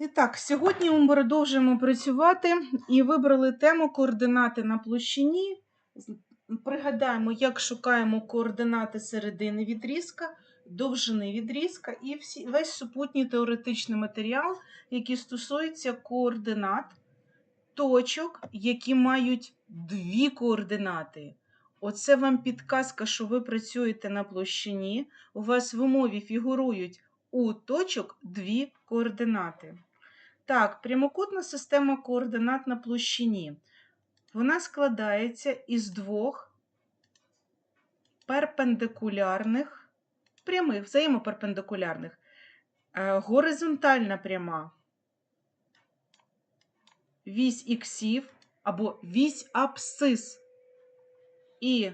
І так, сьогодні ми продовжуємо працювати і вибрали тему координати на площині. Пригадаємо, як шукаємо координати середини відрізка, довжини відрізка і всі, весь супутній теоретичний матеріал, який стосується координат, точок, які мають дві координати. Оце вам підказка, що ви працюєте на площині. У вас в умові фігурують у точок дві координати. Так, прямокутна система координат на площині. Вона складається із двох перпендикулярних, прямих, взаємоперпендикулярних. Е, Горизонтальна пряма вісь іксів або вісь абсцис і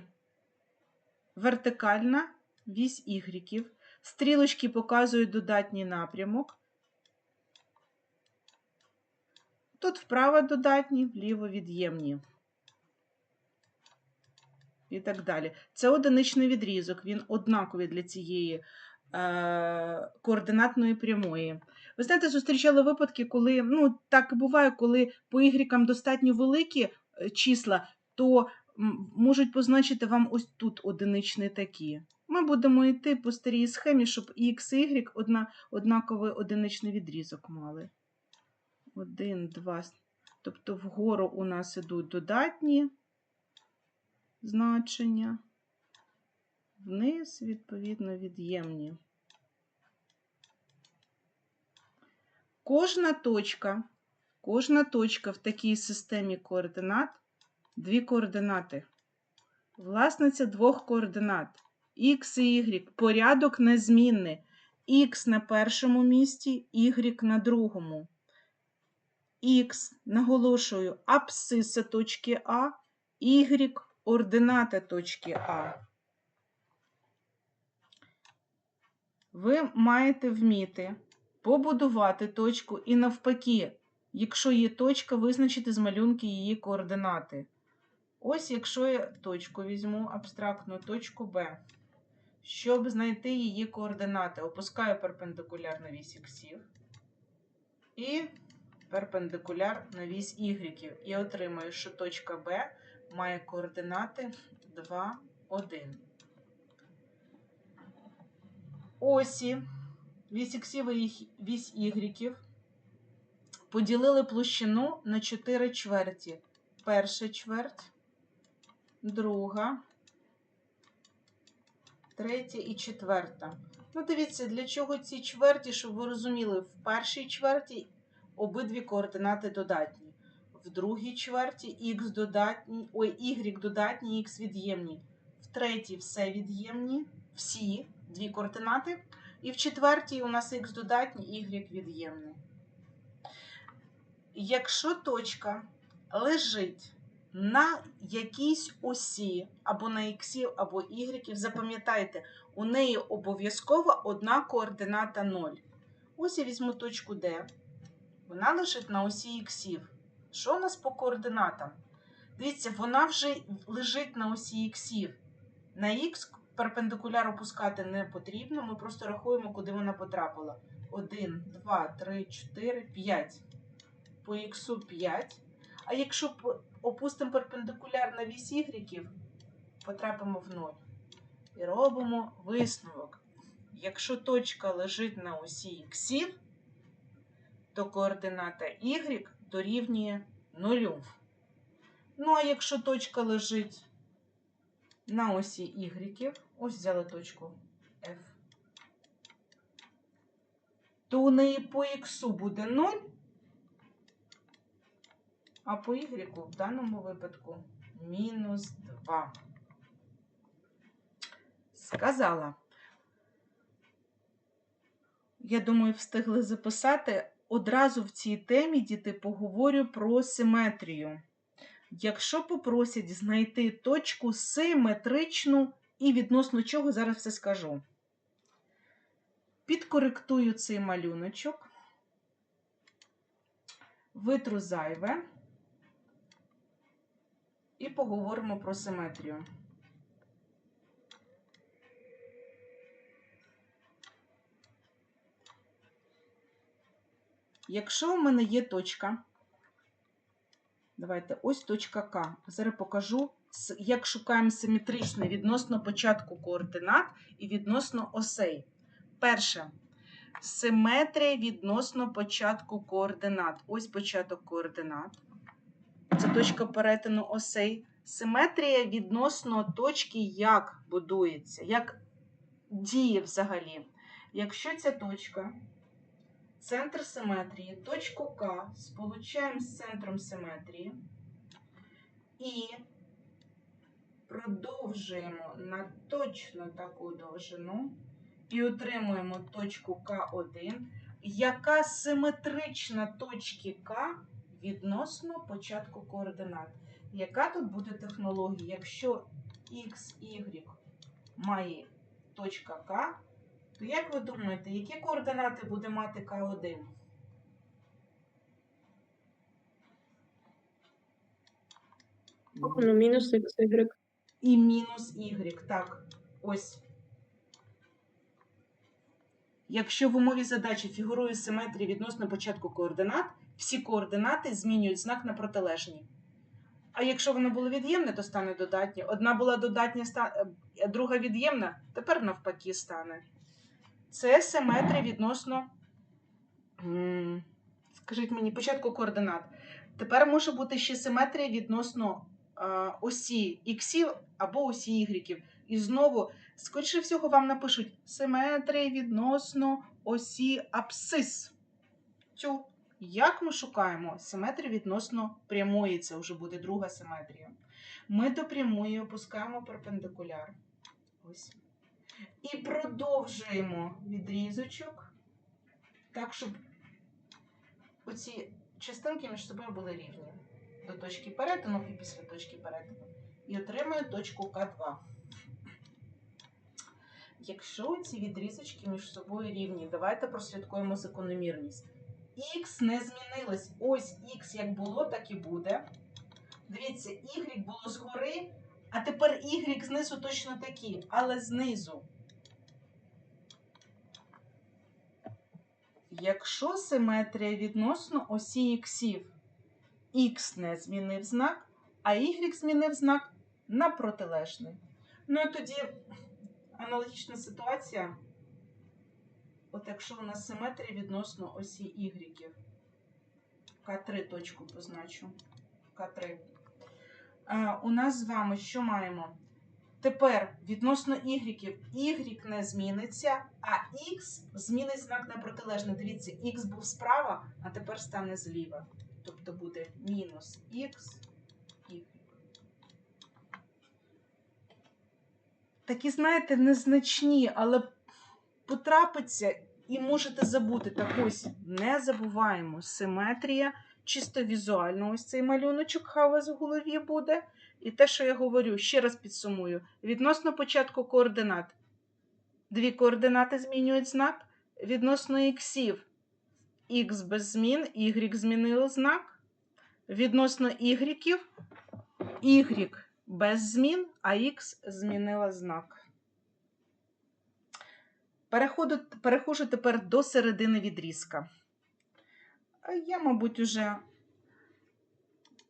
вертикальна вісь ігріків. Стрілочки показують додатній напрямок. Тут вправо додатні, вліво від'ємні. І так далі. Це одиничний відрізок, він однаковий для цієї е, координатної прямої. Ви знаєте, зустрічали випадки, коли, ну, так буває, коли по ігрікам достатньо великі е, числа, то можуть позначити вам ось тут одиничні такі. Ми будемо йти по старій схемі, щоб і x, і одна, однаковий одиничний відрізок мали. Один, два. Тобто вгору у нас ідуть додатні значення, вниз, відповідно, від'ємні. Кожна точка, кожна точка в такій системі координат дві координати. Власниця двох координат X і Y. Порядок незмінний. X на першому місці, Y на другому. Х, наголошую, абсциса точки А, Y ордината точки А. Ви маєте вміти побудувати точку і навпаки, якщо є точка, визначити з малюнки її координати. Ось якщо я точку візьму, абстрактну точку Б. Щоб знайти її координати, опускаю перпендикуляр на вісь іксів і перпендикуляр на вісь ігреків. І отримаю, що точка Б має координати 2, 1. Осі вісь іксів і вісь ігреків поділили площину на 4 чверті. Перша чверть, друга, третя і четверта. Ну, дивіться, для чого ці чверті, щоб ви розуміли, в першій чверті обидві координати додатні. В другій чверті х додатні, ой, y додатні, х від'ємні. В третій все від'ємні, всі дві координати. І в четвертій у нас х додатні, y від'ємні. Якщо точка лежить на якійсь осі, або на іксів, або ігреків, запам'ятайте, у неї обов'язково одна координата 0. Ось я візьму точку D. Вона лежить на осі іксів. Що у нас по координатам? Дивіться, вона вже лежить на осі іксів. На х перпендикуляр опускати не потрібно, ми просто рахуємо, куди вона потрапила. 1, 2, 3, 4, 5. По х 5. А якщо опустимо перпендикуляр на вісь ігреків, потрапимо в 0. І робимо висновок. Якщо точка лежить на осі іксів, то координата y дорівнює 0. Ну, а якщо точка лежить на осі y, ось взяли точку F, то у неї по х буде 0, а по y в даному випадку мінус 2. Сказала. Я думаю, встигли записати. Одразу в цій темі, діти, поговорю про симетрію. Якщо попросять знайти точку симетричну і відносно чого, зараз все скажу. Підкоректую цей малюночок, витру зайве і поговоримо про симетрію. Якщо у мене є точка, давайте ось точка К. Зараз покажу, як шукаємо симетричне відносно початку координат і відносно осей. Перше. Симетрія відносно початку координат. Ось початок координат. Це точка перетину осей. Симетрія відносно точки, як будується, як діє взагалі. Якщо ця точка, центр симетрії, точку К сполучаємо з центром симетрії і продовжуємо на точно таку довжину і отримуємо точку К1, яка симетрична точці К відносно початку координат. Яка тут буде технологія? Якщо X, Y має точка К, то як ви думаєте, які координати буде мати К1? Ну, мінус x, y. І мінус Y. Так, ось. Якщо в умові задачі фігурує симетрія відносно початку координат, всі координати змінюють знак на протилежні. А якщо воно було від'ємне, то стане додатнє. Одна була додатня, е, друга від'ємна, тепер навпаки стане. Це симетрія відносно, скажіть мені, початку координат. Тепер може бути ще симетрія відносно осі іксів або осі ігреків. І знову, скоріше всього, вам напишуть симетрія відносно осі абсцис. Цю. Як ми шукаємо симетрію відносно прямої, це вже буде друга симетрія. Ми до прямої опускаємо перпендикуляр. Ось. І продовжуємо відрізочок так, щоб оці частинки між собою були рівні до точки перетину і після точки перетину. І отримую точку К2. Якщо ці відрізочки між собою рівні, давайте прослідкуємо закономірність. Х не змінилось. Ось Х як було, так і буде. Дивіться, Y було згори, а тепер Y знизу точно такі, але знизу. Якщо симетрія відносно осі іксів, Х не змінив знак, а Y змінив знак на протилежний. Ну і тоді аналогічна ситуація. От якщо у нас симетрія відносно осі Y. К3 точку позначу. К3. У нас з вами що маємо? Тепер відносно Y, Y не зміниться, а X змінить знак на протилежний. Дивіться, X був справа, а тепер стане зліва. Тобто буде мінус Y. Такі, знаєте, незначні, але потрапиться і можете забути. Так ось не забуваємо. Симетрія, чисто візуально, ось цей малюночок хай вас в голові буде. І те, що я говорю, ще раз підсумую. Відносно початку координат. Дві координати змінюють знак. Відносно іксів. Х без змін, Y змінило знак. Відносно Y, Y без змін, а Х змінила знак. Переходжу тепер до середини відрізка. Я, мабуть, уже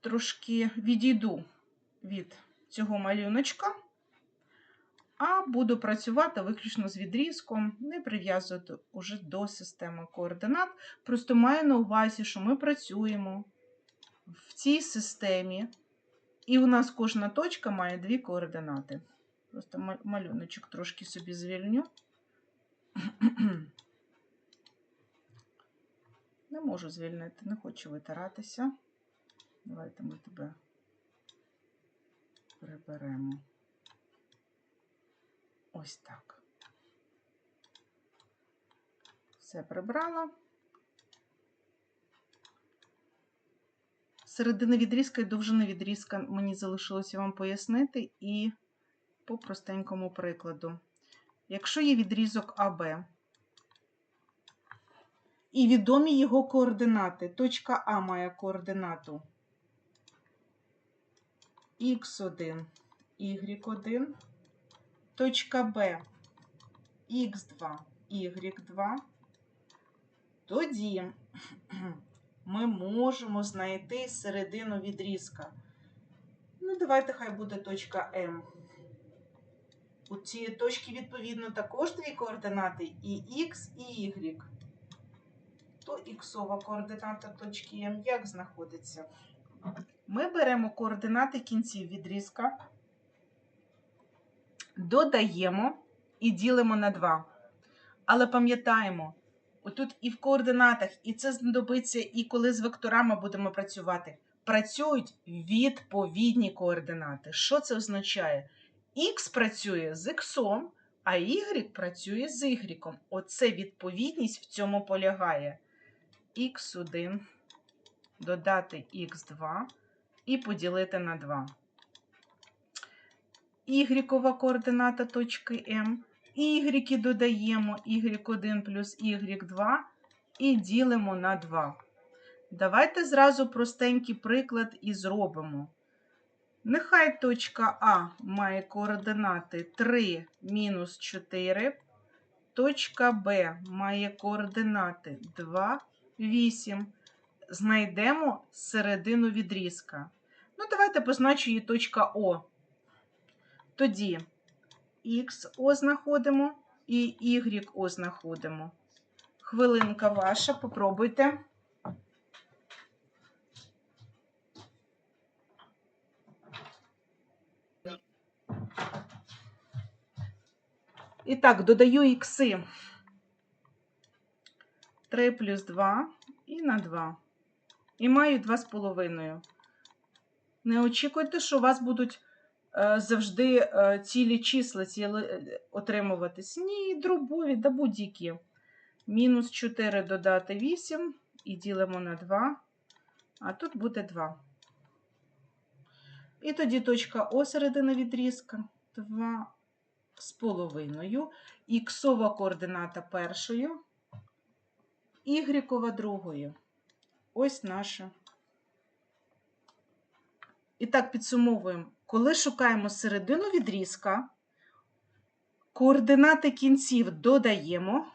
трошки відійду від цього малюночка, а буду працювати виключно з відрізком, не прив'язувати уже до системи координат. Просто маю на увазі, що ми працюємо в цій системі, і у нас кожна точка має дві координати. Просто малюночок трошки собі звільню. Не можу звільнити, не хочу витиратися. Давайте ми тебе приберемо. Ось так. Все прибрала. Середини відрізка і довжини відрізка мені залишилося вам пояснити і по простенькому прикладу. Якщо є відрізок АБ і відомі його координати, точка А має координату х1, y1, точка Б х2, y2, Тоді ми можемо знайти середину відрізка. Ну, давайте хай буде точка М. У цієї точки, відповідно, також дві координати і Х, і Y. То іксова координата точки М як знаходиться? Ми беремо координати кінців відрізка, додаємо і ділимо на 2. Але пам'ятаємо, отут і в координатах, і це знадобиться, і коли з векторами будемо працювати. Працюють відповідні координати. Що це означає? Х працює з х, а y працює з y. Оце відповідність в цьому полягає. Х1 додати х2 і поділити на 2. Ігрікова координата точки М. Y додаємо y1 плюс y2 і ділимо на 2. Давайте зразу простенький приклад і зробимо. Нехай точка А має координати 3 мінус 4. Точка Б має координати 2, 8. Знайдемо середину відрізка. Ну, давайте позначу її точка О. Тоді XO знаходимо і YO знаходимо. Хвилинка ваша, попробуйте. І так, додаю ікси. 3 плюс 2 і на 2. І маю 2,5. Не очікуйте, що у вас будуть е, завжди е, цілі числа ціли, е, отримуватись. Ні, дробові, да будь-які. Мінус 4 додати 8 і ділимо на 2. А тут буде 2. І тоді точка О середина відрізка 2 з половиною. Іксова координата першою, ігрікова другою. Ось наша. І так, підсумовуємо. Коли шукаємо середину відрізка, координати кінців додаємо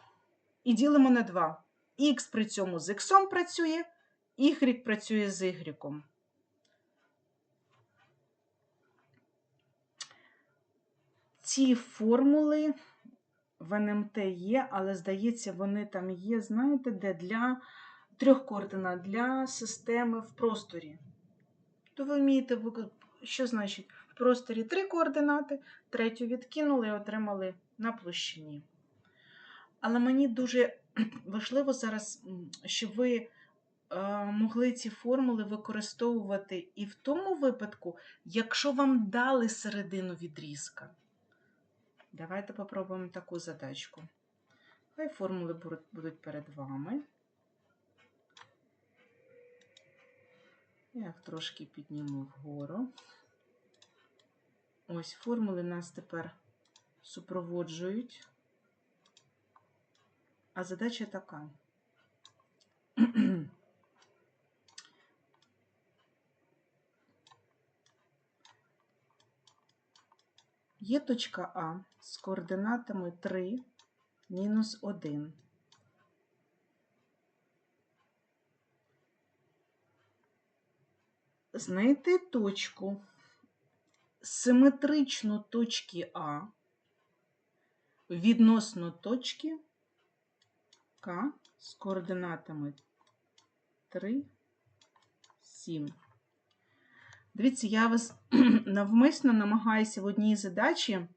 і ділимо на 2. Х при цьому з х працює, y працює з y. Ці формули в НМТ є, але, здається, вони там є, знаєте, де для трьох координат для системи в просторі. То ви вмієте, що значить в просторі три координати, третю відкинули і отримали на площині. Але мені дуже важливо зараз, щоб ви е, могли ці формули використовувати і в тому випадку, якщо вам дали середину відрізка. Давайте попробуємо таку задачку. Хай формули будуть- перед вами. Я їх трошки підніму вгору. Ось формули нас тепер супроводжують. А задача така. Є точка А з координатами 3, мінус 1. Знайти точку симетричну точки А відносно точки К з координатами 3, 7. Дивіться, я вас навмисно намагаюся в одній задачі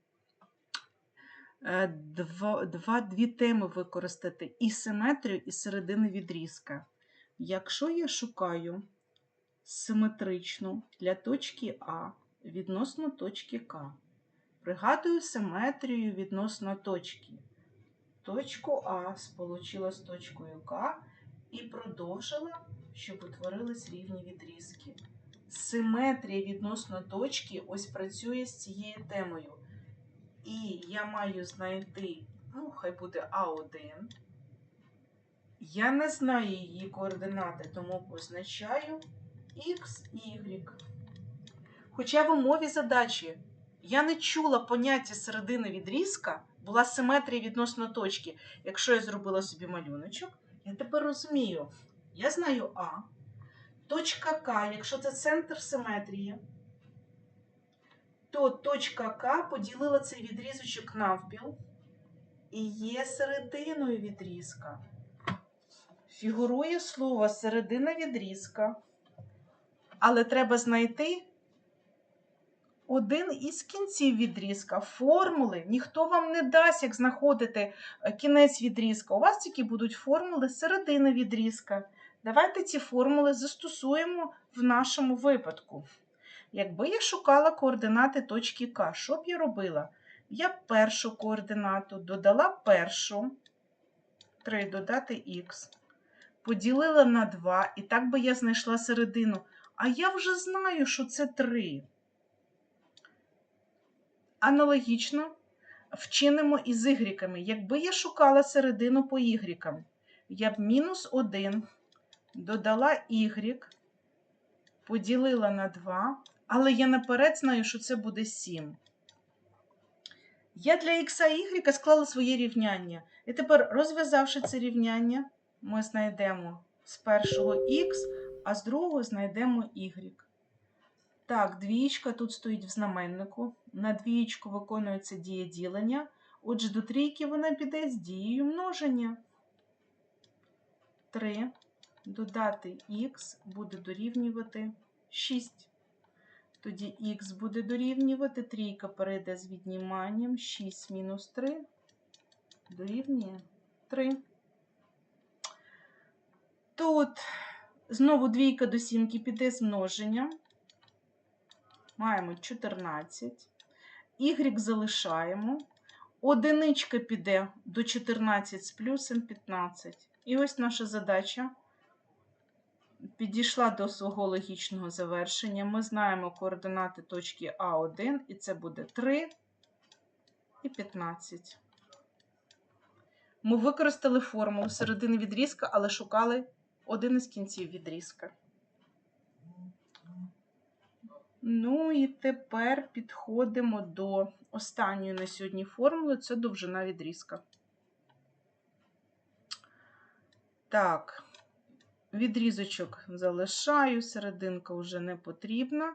е, два, два, дві теми використати: і симетрію, і середину відрізка. Якщо я шукаю симетричну для точки А відносно точки К, пригадую симетрію відносно точки. Точку А сполучила з точкою К і продовжила, щоб утворились рівні відрізки. Симетрія відносно точки ось працює з цією темою. І я маю знайти, ну, хай буде А1. Я не знаю її координати, тому позначаю X, Y. Хоча в умові задачі я не чула поняття середини відрізка, була симетрія відносно точки. Якщо я зробила собі малюночок, Я тепер розумію. Я знаю А. Точка К, якщо це центр симетрії, то точка К поділила цей відрізочок навпіл і є серединою відрізка. Фігурує слово середина відрізка. Але треба знайти один із кінців відрізка. Формули ніхто вам не дасть, як знаходити е, кінець відрізка. У вас тільки будуть формули середини відрізка. Давайте ці формули застосуємо в нашому випадку. Якби я шукала координати точки К, що б я робила? Я першу координату додала першу, 3 додати х, поділила на 2, і так би я знайшла середину. А я вже знаю, що це 3. Аналогічно вчинимо із ігріками. Якби я шукала середину по ігрікам, я б мінус 1 додала y, поділила на 2, але я наперед знаю, що це буде 7. Я для х і y склала своє рівняння. І тепер, розв'язавши це рівняння, ми знайдемо з першого х, а з другого знайдемо y. Так, двієчка тут стоїть в знаменнику. На двієчку виконується дія ділення. Отже, до трійки вона піде з дією множення. 3 додати х буде дорівнювати 6. Тоді х буде дорівнювати, трійка перейде з відніманням 6 мінус 3 дорівнює 3. Тут знову двійка до сімки піде з множенням. Маємо 14. Y залишаємо. Одиничка піде до 14 з плюсом 15. І ось наша задача підійшла до свого логічного завершення. Ми знаємо координати точки А1, і це буде 3 і 15. Ми використали формулу середини відрізка, але шукали один із кінців відрізка. Ну і тепер підходимо до останньої на сьогодні формули це довжина відрізка. Так, відрізочок залишаю, серединка вже не потрібна.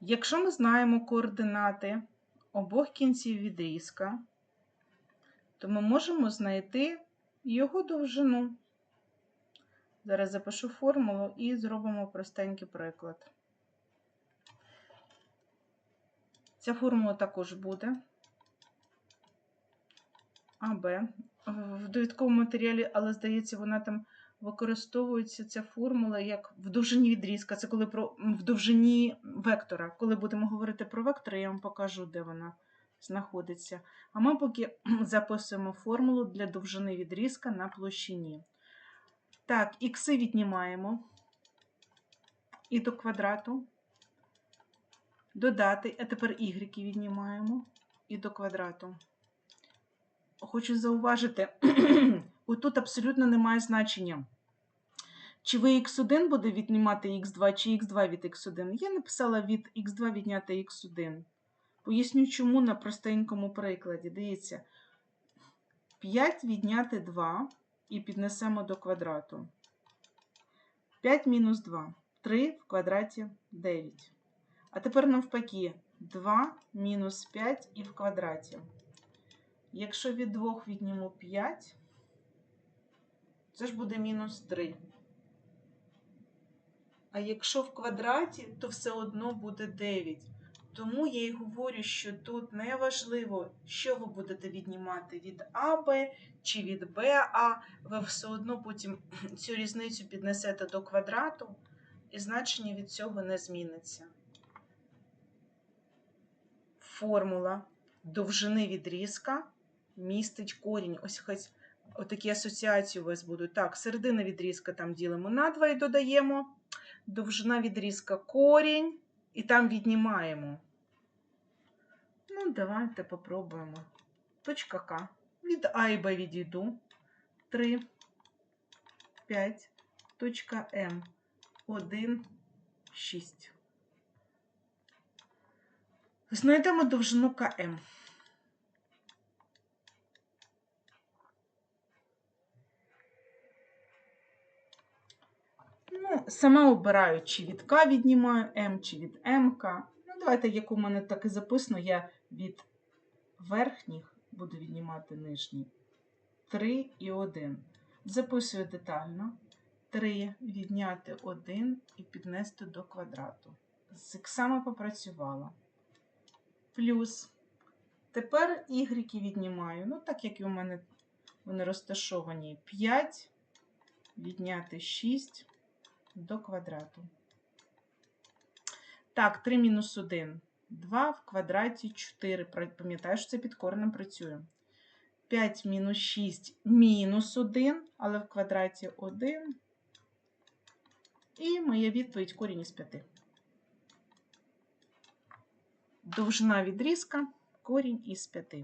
Якщо ми знаємо координати обох кінців відрізка, то ми можемо знайти його довжину. Зараз запишу формулу і зробимо простенький приклад. Ця формула також буде АБ в довідковому матеріалі, але, здається, вона там використовується ця формула як в довжині відрізка. Це коли про в довжині вектора. Коли будемо говорити про вектор, я вам покажу, де вона знаходиться. А ми поки записуємо формулу для довжини відрізка на площині. Так, ікси віднімаємо і до квадрату. Додати, а тепер y віднімаємо і до квадрату. Хочу зауважити, отут абсолютно немає значення. Чи ви х1 буде віднімати х2, чи х2 від х1. Я написала від х2 відняти х1. Поясню, чому на простенькому прикладі. Дивіться, 5 відняти 2 і піднесемо до квадрату. 5 мінус 2. 3 в квадраті 9. А тепер навпаки 2 мінус 5 і в квадраті. Якщо від 2 відніму 5, це ж буде мінус 3. А якщо в квадраті, то все одно буде 9. Тому я й говорю, що тут не важливо, що ви будете віднімати від АБ чи від БА, ви все одно потім цю різницю піднесете до квадрату, і значення від цього не зміниться. Формула довжини відрізка містить корінь. Ось хоч отакі асоціації у вас будуть. Так, середина відрізка там ділимо на 2 і додаємо. Довжина відрізка корінь, і там віднімаємо. Ну, давайте попробуємо. Точка К. Від А і Б відійду. 3, 5, точка М. 1, 6. Знайдемо довжину КМ. Ну, сама обираю, чи від К віднімаю М, чи від МК. Ну, давайте, як у мене так і записано, я від верхніх буду віднімати нижні. 3 і 1. Записую детально. 3 відняти 1 і піднести до квадрату. З іксами попрацювала. Плюс. Тепер ігріки віднімаю. Ну, так як і у мене вони розташовані 5 відняти 6 до квадрату. Так, 3 мінус 1. 2 в квадраті 4. Пам'ятаю, що це під коренем працює. 5 мінус 6 мінус 1, але в квадраті 1. І моя відповідь корінь із 5. Довжина відрізка корінь із 5.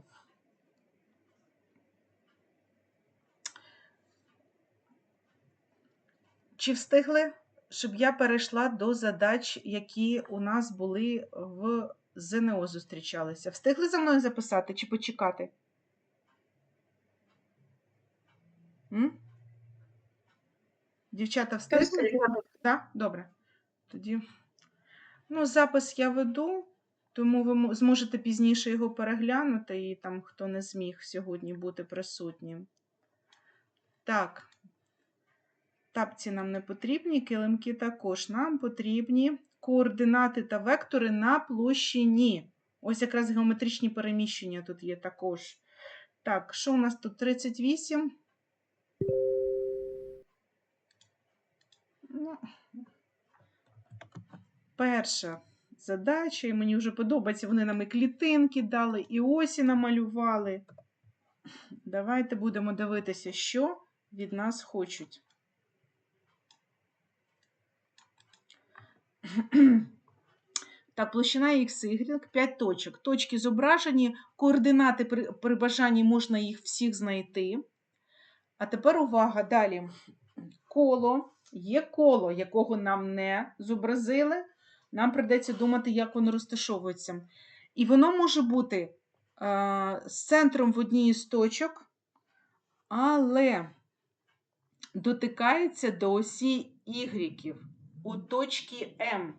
Чи встигли, щоб я перейшла до задач, які у нас були в ЗНО зустрічалися? Встигли за мною записати чи почекати? М? Дівчата встигли? Так? Добре. Тоді. Ну, запис я веду, тому ви зможете пізніше його переглянути, і там, хто не зміг сьогодні бути присутнім. Так. Тапці нам не потрібні, килимки також. Нам потрібні координати та вектори на площині. Ось якраз геометричні переміщення тут є також. Так, що у нас тут 38? Ну, перша задача, і мені вже подобається, вони нам і клітинки дали, і осі намалювали. Давайте будемо дивитися, що від нас хочуть. Так, площина x, y, 5 точок. Точки зображені, координати при, при бажанні можна їх всіх знайти. А тепер увага, далі. Коло. Є коло, якого нам не зобразили. Нам придеться думати, як воно розташовується. І воно може бути е, з центром в одній із точок, але дотикається до осі Y у точці М.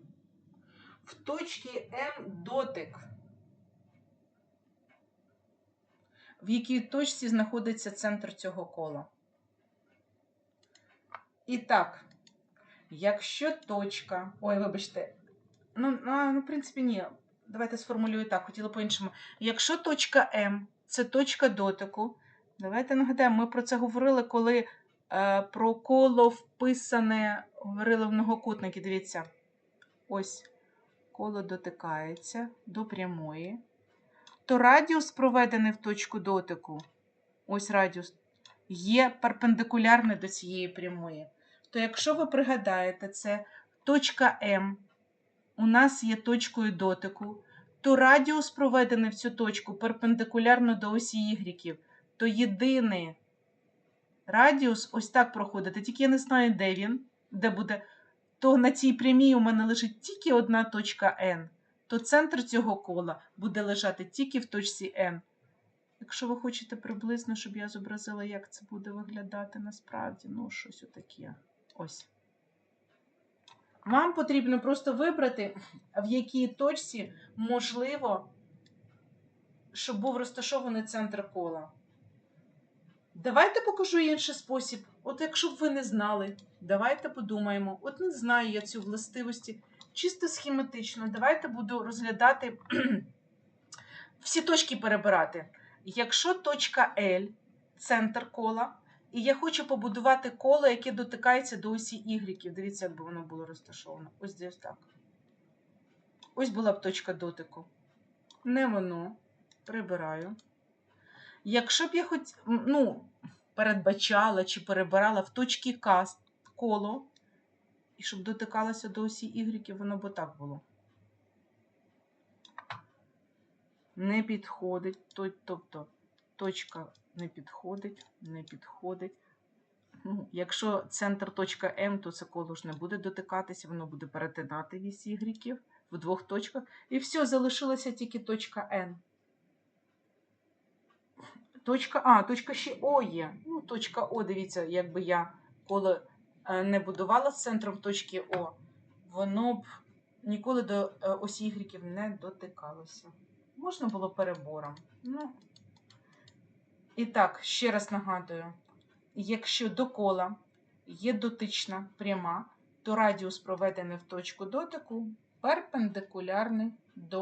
В точці М дотик. В якій точці знаходиться центр цього кола. І так, якщо точка. Ой, вибачте. Ну, ну, в принципі, ні. Давайте сформулюю так, хотіла по-іншому. Якщо точка М це точка дотику, давайте нагадаємо, ми про це говорили, коли про коло вписане, в многокутники. Дивіться. Ось коло дотикається до прямої, то радіус, проведений в точку дотику, ось радіус, є перпендикулярний до цієї прямої. То якщо ви пригадаєте, це точка М у нас є точкою дотику, то радіус, проведений в цю точку, перпендикулярно до осі Y, то єдиний радіус ось так проходить. Тільки я не знаю, де він, де буде то на цій прямій у мене лежить тільки одна точка N, то центр цього кола буде лежати тільки в точці N. Якщо ви хочете приблизно, щоб я зобразила, як це буде виглядати насправді, ну, щось отаке. Ось. Вам потрібно просто вибрати, в якій точці можливо, щоб був розташований центр кола. Давайте покажу інший спосіб. От якщо б ви не знали, давайте подумаємо. От не знаю я цю властивості, чисто схематично. Давайте буду розглядати всі точки перебирати. Якщо точка L центр кола, і я хочу побудувати коло, яке дотикається до осі Y. Дивіться, як би воно було розташовано. Ось десь так. Ось була б точка дотику. Не воно. Прибираю. Якщо б я хоч, ну, передбачала чи перебирала в точці К коло, і щоб дотикалося до осі Y, воно б так було. Не підходить, тобто точка не підходить, не підходить. Ну, Якщо центр точка М, то це коло ж не буде дотикатися, воно буде перетинати вісь Y в двох точках. І все, залишилася тільки точка N. Точка А, точка ще О є. Ну, точка О, дивіться, якби я коло е, не будувала з центром точки О, воно б ніколи до е, осі Y не дотикалося. Можна було перебором. Ну. І так, ще раз нагадую: якщо до кола є дотична пряма, то радіус, проведений в точку дотику, перпендикулярний до